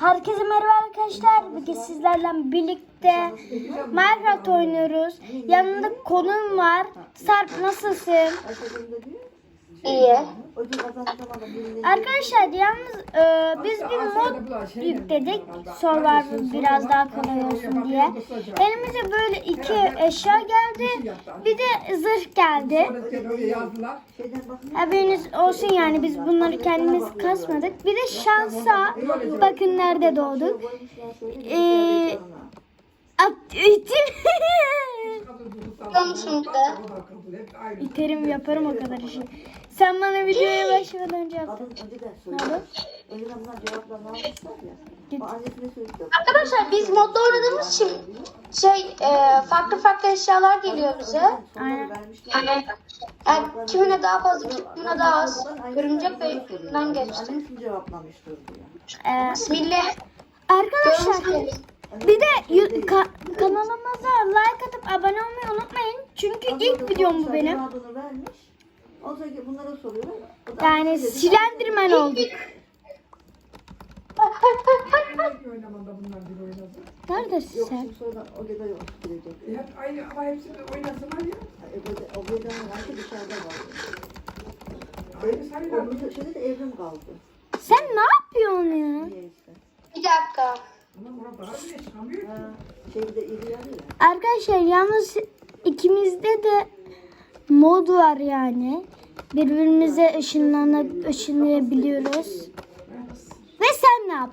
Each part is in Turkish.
Herkese merhaba arkadaşlar. Bugün sizlerle birlikte Minecraft oynuyoruz. Yanında konum var. Sarp nasılsın? İyi. Arkadaşlar yalnız e, biz bir mod yükledik. Survivor biraz daha kolay olsun diye. Elimize böyle iki eşya geldi. Bir de zırh geldi. Haberiniz olsun yani biz bunları kendimiz kasmadık. Bir de şansa bakın nerede doğduk. Ee, at, itim. Konuşun bir de. İterim yaparım o kadar işi. Sen bana videoya başlamadan önce yaptın. Ne oldu? Git. Arkadaşlar biz modda oynadığımız için şey e, farklı farklı eşyalar geliyor bize. Aynen. Yani, yani kimine daha fazla kimine daha az. Örümcek ve yükümden geçti. Annesi cevaplamıştır diyor. Ee, Bismillah. arkadaşlar Görmüş bir de ka- kanalımıza like atıp abone olmayı unutmayın. Çünkü ilk videom bu benim. Cevabını vermiş. O zaman ki bunlara soruyorlar. Yani silendirmen olduk. Neredesin Yok sen? şimdi sonradan o gece yok. E hep aynı ama hepsini oynasınlar ya. O gece o gece varsa dışarıda var. Öbür şeyde de evrim kaldı. Sen ne yapıyorsun ya? Bir dakika. Arkadaşlar yalnız ikimizde de mod var yani. Birbirimize ışınlanıp ışınlayabiliyoruz. Ve sen ne yap?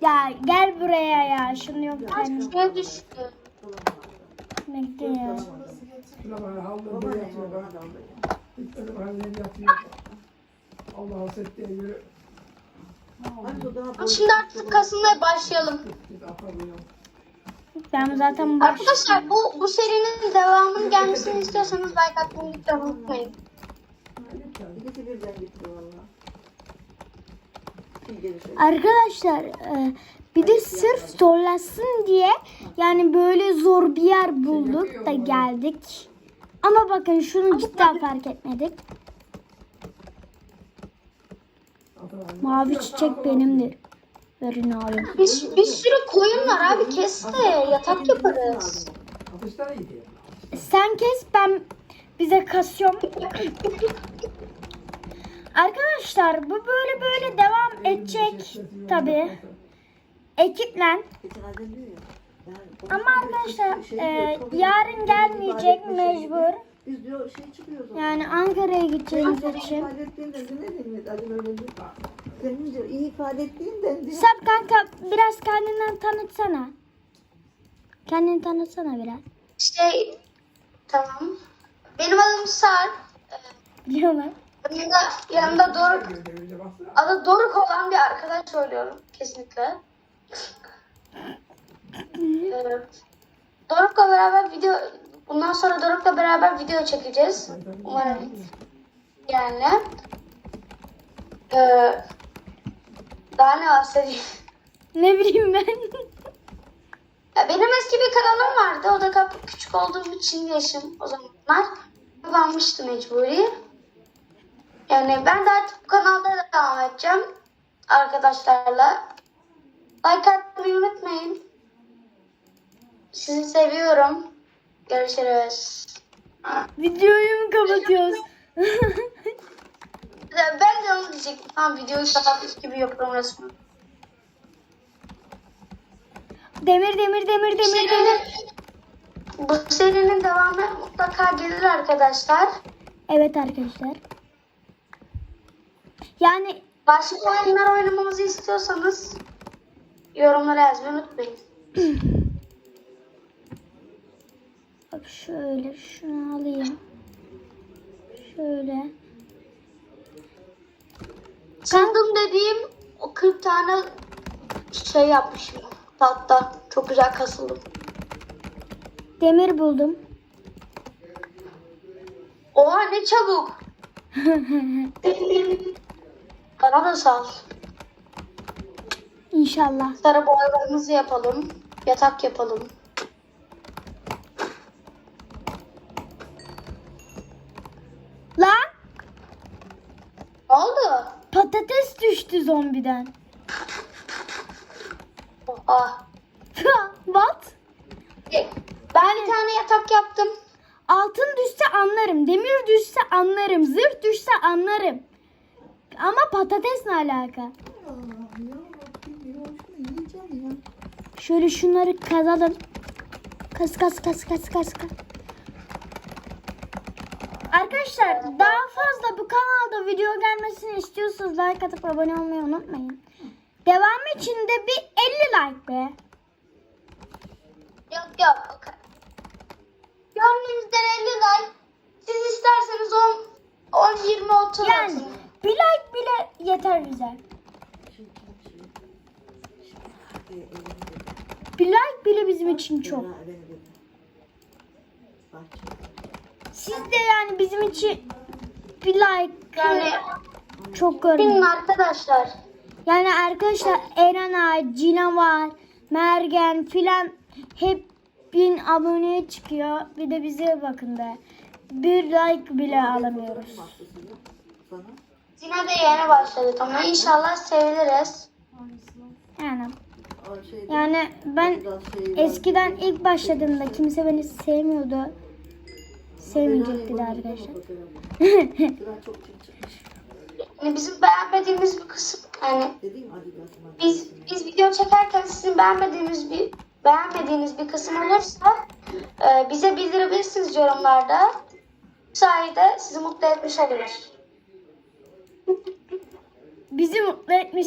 Ya gel buraya ya. Şunu yok. Şuraya düştü. Bekle ya. Şuna bak havlu Şimdi artık kasılmaya başlayalım. Ben zaten baş... Arkadaşlar bu bu serinin devamının gelmesini istiyorsanız like atmayı lütfen unutmayın. Arkadaşlar e, bir de sırf zorlasın diye yani böyle zor bir yer bulduk da geldik. Ama bakın şunu cidden fark etmedik. Mavi çiçek benimdir. Verin abi. Bir, bir sürü koyun var abi kes de yatak yaparız. Sen kes ben bize kasıyorum. Arkadaşlar bu böyle böyle devam edecek tabi. Ekiple. Ama arkadaşlar e, yarın gelmeyecek mecbur. Biz diyor şey çıkıyoruz. Yani Ankara'ya gideceğimiz için. İfade ettiğinde ne demek? Hadi böyle bir senin diyor iyi ifade ettiğinden diyor. Sap kanka biraz kendinden tanıtsana. Kendini tanıtsana biraz. Şey tamam. Benim adım Sarp. Biliyorlar. Yanında, yanında Doruk, adı Doruk olan bir arkadaş söylüyorum kesinlikle. Ee, Doruk'la beraber video, bundan sonra Doruk'la beraber video çekeceğiz. Umarım yani. Ee, daha ne bahsedeyim? Ne bileyim ben. Ya benim eski bir kanalım vardı. O da kap- küçük olduğum için yaşım o zamanlar. Kapanmıştı mecburi. Yani ben de artık bu kanalda da devam edeceğim. Arkadaşlarla. Like atmayı unutmayın. Sizi seviyorum. Görüşürüz. Videoyu mu kapatıyoruz? Ben de onu diyecektim. Tamam videoyu kapatmış gibi yapıyorum resmen. demir demir demir demir demir. Bu serinin devamı mutlaka gelir arkadaşlar. Evet arkadaşlar. Yani Başka oyunlar oynamamızı istiyorsanız yorumlara yazmayı unutmayın. şöyle şunu alayım. Şöyle. Sandım dediğim o 40 tane şey yapmışım. Hatta çok güzel kasıldım. Demir buldum. Oha ne çabuk. Bana da sağ ol. İnşallah. Sarı boyalarımızı yapalım. Yatak yapalım. Lan Ne oldu? patates düştü zombiden. Ah. What? Ben bir tane yatak yaptım. Altın düşse anlarım. Demir düşse anlarım. Zırh düşse anlarım. Ama patates ne alaka? Şöyle şunları kazalım. Kas kas kas kas kas kas. Arkadaşlar daha fazla bu kanalda video gelmesini istiyorsanız like atıp abone olmayı unutmayın. Devam için de bir 50 like be. Yok yok. Gönlümüzden 50 like. Siz isterseniz 10, 10 20, 30 Yani atın. bir like bile yeter bize. Bir like bile bizim için çok. Bahçe. Siz de yani bizim için bir like Yani çok görmeyin. arkadaşlar. Yani arkadaşlar Erana, Cina var, Mergen filan hep bin aboneye çıkıyor. Bir de bize bakın be. Bir like bile alamıyoruz. Yine de yeni başladık ama inşallah seviliriz. Yani yani ben eskiden ilk başladığımda kimse beni sevmiyordu. Sevmeyecekti de arkadaşlar. Yani bizim beğenmediğimiz bir kısım yani biz biz video çekerken sizin beğenmediğiniz bir beğenmediğiniz bir kısım olursa e, bize bildirebilirsiniz yorumlarda. Bu sayede sizi mutlu etmiş oluruz. Bizi mutlu etmiş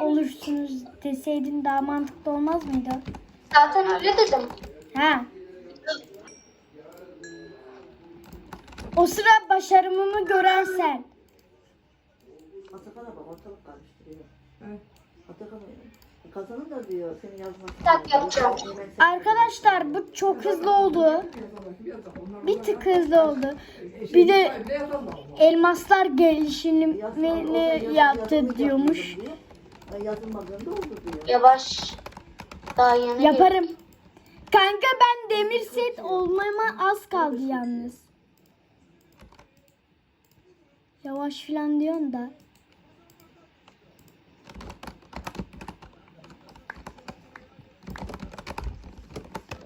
olursunuz deseydin daha mantıklı olmaz mıydı? Zaten öyle dedim. Ha. O sıra başarımımı gören sen. Atakan'a bak ortalık karıştırıyor. He. Atakan kazanın da diyor seni yazmak. Tak yapacağım. Arkadaşlar bu çok hızlı oldu. Bir tık hızlı oldu. Bir de elmaslar gelişimini yaptı diyormuş. Yazılmadığında oldu diyor. Yavaş. Daha yeni. Yaparım. Kanka ben demir set olmama az kaldı yalnız. Yavaş filan diyorsun da.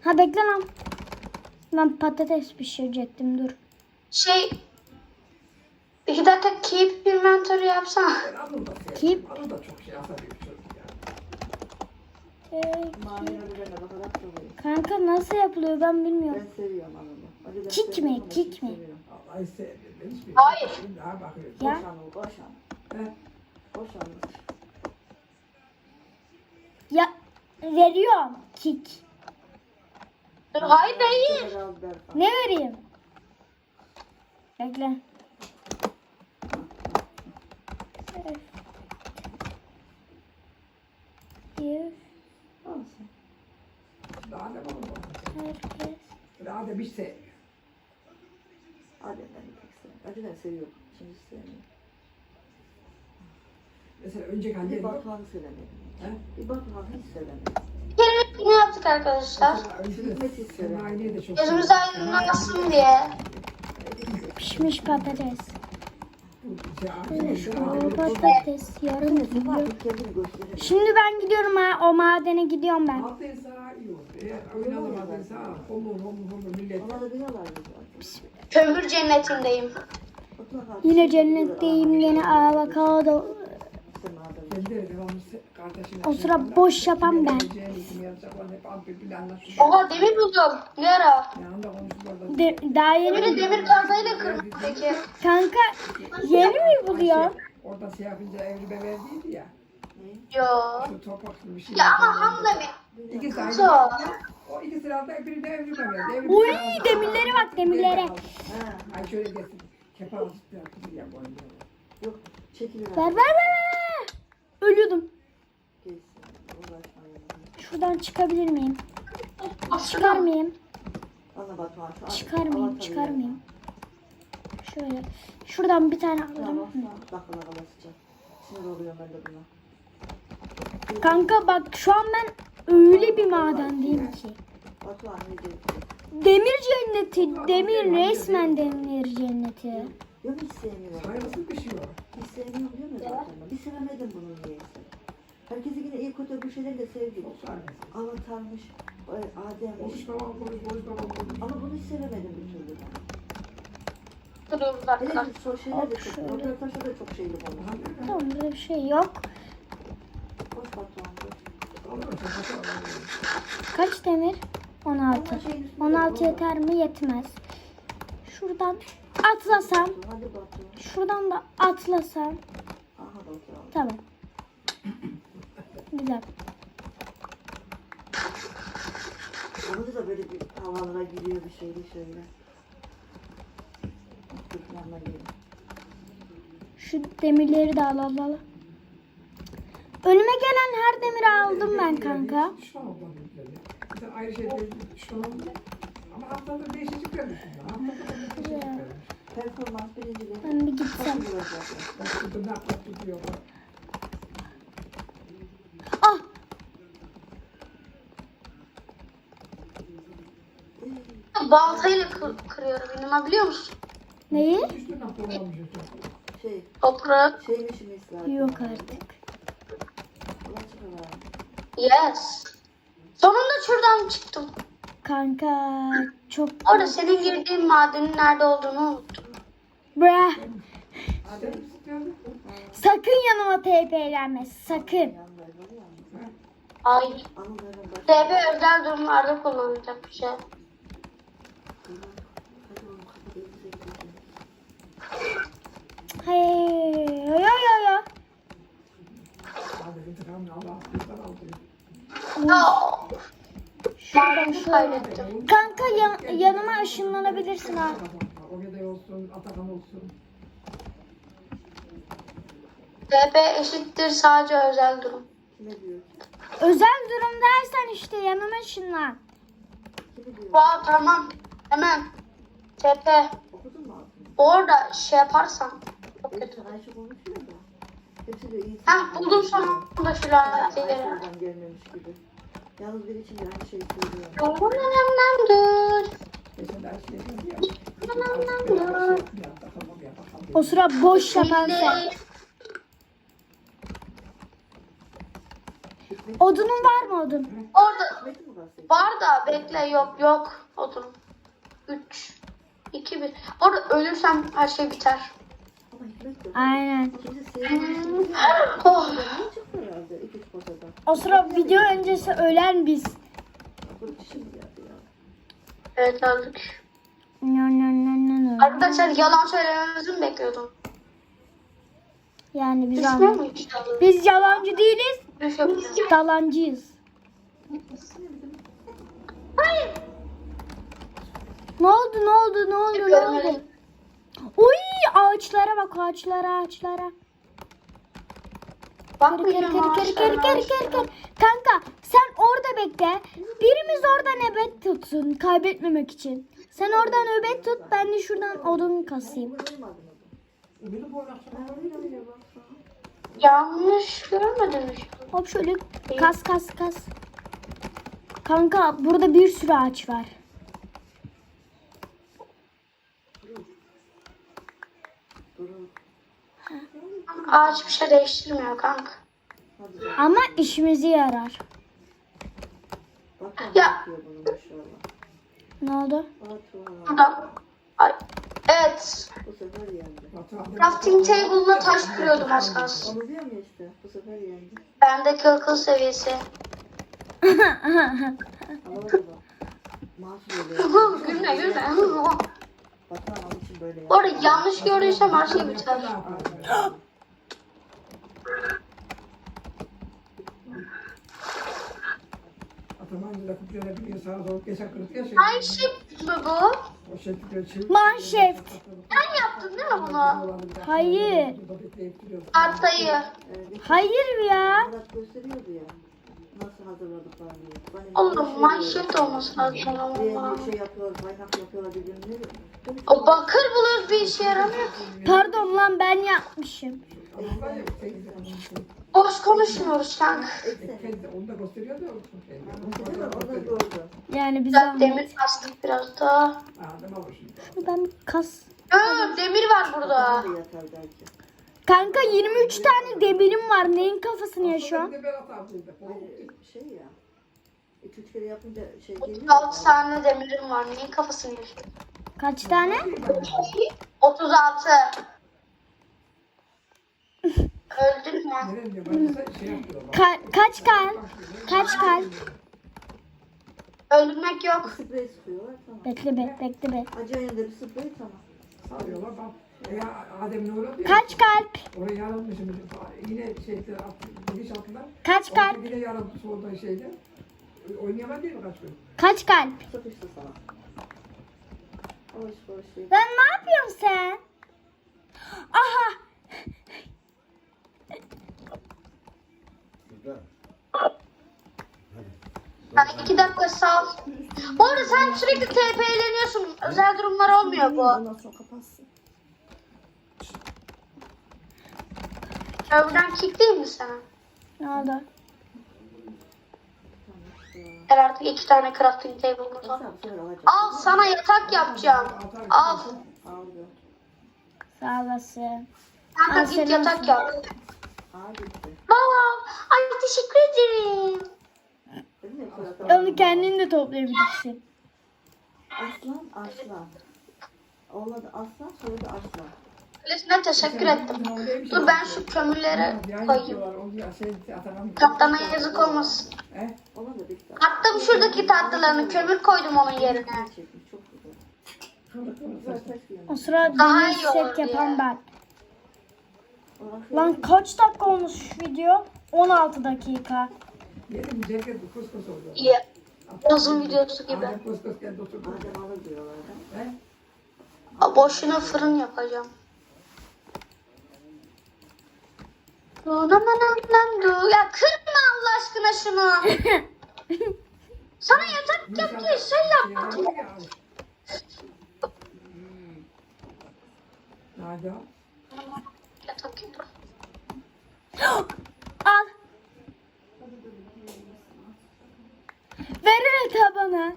Ha bekle lan. Ben patates pişirecektim dur. Şey iki dakika keep inventory yapsana. Çok şey kanka nasıl yapılıyor ben bilmiyorum. Ben seviyorum ben Kik mi, kik mi? seviyorum. Hayır. Şimdi daha bakıyorum. Ya. Boş Anıl, boş Anıl. He. Boş Anıl. Ya veriyorum kik. Dur hayır ver. Ne vereyim? Bekle. Orada? herkes. Daha da bir sevmiyor. Hadi ben de pek sevmiyorum. Hadi ben seviyorum. Şimdi sevmiyorum. Mesela önceki anne Bir. Batuhan'ı sevemedim. He? Bir Batuhan'ı hiç sevemedim. Kelimesini yaptık arkadaşlar. Hizmet de çok Gözümüz aydınlansın diye. Pişmiş patates. Patates gösterelim. Şimdi ben gidiyorum ha. O madene gidiyorum ben. Kömür cennetindeyim. Yine cennetteyim yine avokado. De O sıra boş yapan ben. Oha demir buldum. Ne ara? De, daha yeni Demiri demir kazmayla kırdık peki. Kanka yeni mi buluyor? Orada şey yapınca evrime verdiydi ya. Yo. Şu toprak bir şey. Ya ama ham demir. İki sahibi. Kuzu. O iki sırada biri de evrime verdi. Uy demirlere bak demirlere. Ha, Ay şöyle getir. Kepa ya bu yok. Ver ver ver ver. Ölüyordum. Geçsin. Uğraşmayın. Şuradan çıkabilir miyim? Çıkar mıyım? Ana Batuhan Çıkar mıyım? Çıkar mıyım? Şöyle. Şuradan bir tane. Sinir ben de buna. Kanka bak şu an ben öyle bir madendeyim ki. Batuhan ne diyor? Demir cenneti. Demir resmen demir cenneti. Yok hiç sevmiyorum. Saygısız bir şey o. Hiç sevmiyorum diyor mu zaten? Bir sevemedim bunu niyeyse. Herkesi yine iyi kötü bir şeyler de sevdim. Çok saygısız. Avatarmış, e, Adem'miş. Konuş tamam konuş konuş tamam konuş. Ama bunu hiç sevemedim bir türlü ben. Duruyoruz Hele arkadaşlar. bir sosyal şeyler de çok, Şöyle. röportajda da çok şeyli olmuş. Tamam burada bir şey yok. Sen kaçar. Kaç demir? 16. 16 yeter mi? Yetmez. Şuradan atlasam. Şuradan da atlasam. Tamam. Güzel. Onu da böyle bir havalara giriyor bir şeyli şöyle. Şu demirleri de al al al. Önüme gelen her demiri aldım ben kanka. Düşman ablam yükleri. Bir tane ayrı şey düşman oldu. Ama haftada değişiklikler düşünüyor. Haftada değişiklikler düşünüyor. Performans birinciliği. Ben bir gitsem. Şurada ne yapmak diyor. Ah! Baltayla kır, kırıyorum benim biliyor musun? Neyi? Şey, Toprak. şeymiş. Yok artık. Yes. Sonunda şuradan çıktım. Kanka çok... Orada senin girdiğin madenin nerede olduğunu unuttum. İstiyordun. Sakın yanıma TP'lenme. Sakın. Başı. DB özel durumlarda kullanılacak bir şey. Hey, yo yo yo. Hadi şöyle. kaybettim. Kanka yan- yanıma ışınlanabilirsin ha. Ogede olsun, Atakan olsun. DB eşittir sadece özel durum. Özel durum dersen işte yanıma ışınlan. Wow tamam. Hemen. TP. Orada şey yaparsan. Çok kötü. Heh buldum sonunda şu lanetleri. Ayşe'den gelmemiş gibi. Yalnız bir için de aynı şeyi söylüyor. Dur. Geçen her şeyi bildi ya. Artık bir anda şey, bir anda tamam ya bakalım. O sıra boş yapan sen. Odunun var mı odun? Orada var da bekle yok yok. Otur. 3 2 1. Orada ölürsem her şey biter. Aynen. Oh. O sıra video öncesi ölen biz. Evet öldük. No no no no. Arkadaşlar yalan söylememizi mi bekliyordum? Yani biz Düşmüyor an- mu hiç? biz yalancı değiliz. Düşüyor. Dalancıyız. Hayır. Ne oldu ne oldu ne oldu ne oldu? Uy ağaçlara bak ağaçlara ağaçlara. Kır kır Bakmayacağım kır kır kır kır kır kır. Kanka sen orada bekle. Birimiz orada nöbet tutsun kaybetmemek için. Sen orada nöbet tut ben de şuradan odun kasayım. Yanlış görmedim. Hop şöyle kas kas kas. Kanka burada bir sürü ağaç var. Ağaç bir şey değiştirmiyor kanka. Bak. Ama işimize yarar. Bakma Ya. Ne oldu? Burada. Ay. Evet. Bu sefer yendi. Crafting table'la taş kırıyordum az kalsın. Onu diyorum ya işte. Bu sefer yendi. Bendeki akıl seviyesi. Bak. Oluyor. gülme gülme. Yaptı. yanlış gördüysem her şey biter. Atamancıda kutuya bir sağa sola geçen kırık ya şey. Ay shift mi bu? O tutuyor çevir. Manşeft. Sen yaptın değil mi bunu? Hayır. Burada bekleyip duruyor. Artayı. Hayır ya. Murat gösteriyordu ya. Nasıl hazırladıklarını. Hani Oğlum şey manşet olması lazım ama. Bir şey yapıyorlar, kaynak yapıyorlar birbirine. O bakır buluyoruz bir işe yaramıyor ki. Pardon lan ben yapmışım. Ya, Boş konuşmuyoruz kanka. Onu da gösteriyor da. Yani biz Güzel demir kastık biraz daha. Ben kas. Aa, demir var burada. Kafam da yatar belki. Kanka 23 tane demirim var. Neyin kafasını ablaydı. O- Hayır, şey ya. İki üç kere yapınca şey geliyor. ya. 36 tane demirim var. Neyin kafasını yaşıyor? Kaç tane? 36. Mü? De şey yapıyorum. Ka- kaç kalp? Kaç kalp? Öldürmek yok. Sprey sıkıyorlar tamam. Bekle be, bekle be. Acı bir sprey tamam. Sarıyorlar bak. Ya Adem'in uğradı ya. Kaç kalp? Oraya yarılmışım. Yine şeyde giriş altında. Kaç kalp? Orada Yine yarıldı solda şeyde. Oynayamadı değil mi kaç gün? Kaç kalp? Sıkıştı sana. Alış barış şey. Lan ne yapıyorsun sen? Aha! Yani iki dakika sal. Bu arada sen sürekli TP'leniyorsun. Özel durumlar olmuyor bu. Ondan sonra kapatsın. Server'dan kick değil mi sana? Ne oldu? Her artık iki tane crafting table'ımız var. Al sana yatak yapacağım. Al. Sağ olasın. Kanka Al git yatak yap. Aa. Baba. Ay teşekkür ederim. Onu kendin de toplayabilirsin. Aslan aslan. Olmadı aslan soyadı aslan. Öylesine teşekkür ettim. Dur ben şu kömürleri koyayım. Kaptana yazık olmasın. He? Ona da bir tane. Attım şuradaki tatlılarını. Kömür koydum onun yerine. O sıra Daha iyi olur set yapan ben. Lan kaç dakika olmuş video? 16 dakika. İyi. Uzun videosu gibi. Aa, Boşuna fırın yapacağım. Ya kırma Allah aşkına şunu. Sana yatak yap diye şey yaptım. Nerede? Al. Ver evet bana.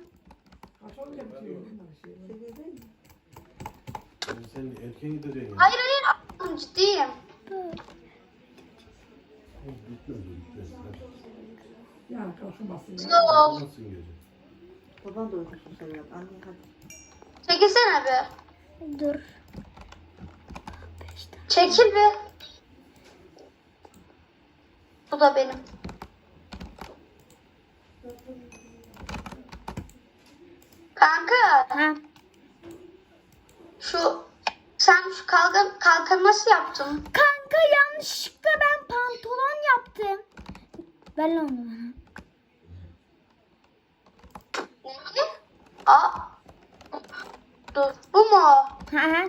Sen erken gideceksin. Hayır hayır aklım ciddiyim. Bitmez o bitmez. Ya. Yok. Nasıl gece? Baban da uykusunu seviyor. Anne hadi. Çekilsene be. Dur. Çekil be. Bu da benim. Kanka Ha. şu sen şu kalkan, kalkanı nasıl yaptın? Kanka yanlışlıkla ben pantolon yaptım. Ver lan onu bana. Ne? Aa. Dur. Bu mu? Ha ha.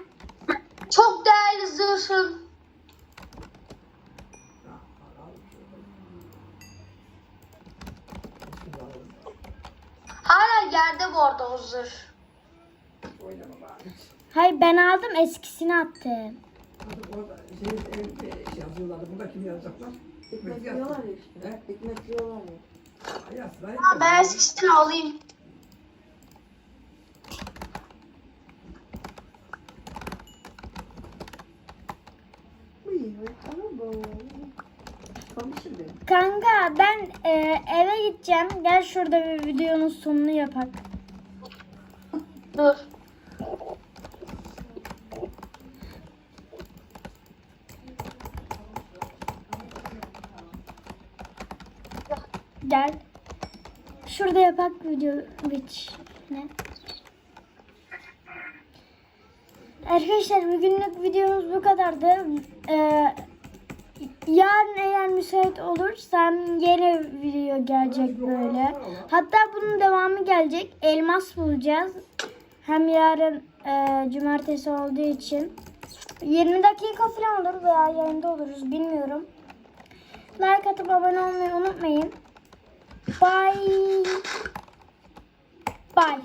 Çok değerli zırhın. Hala yerde bu arada o zırh. Oynama bari. Hayır ben aldım eskisini attım. Orada şey, şey yazıyorlardı. Burada kim yazacaklar? Ekmek yiyorlar ya işte. He? Ekmek yiyorlar. Ha, ben eskisini alayım. Kanka ben e, eve gideceğim. Gel şurada bir videonun sonunu yapak. Dur. Gel. Şurada yapak video biç. Ne? Arkadaşlar bugünlük videomuz bu kadardı. Ee, yarın eğer müsait olursam yeni video gelecek böyle. Hatta bunun devamı gelecek. Elmas bulacağız. Hem yarın e, cumartesi olduğu için. 20 dakika falan olur veya yayında oluruz bilmiyorum. Like atıp abone olmayı unutmayın. Bye. Bye.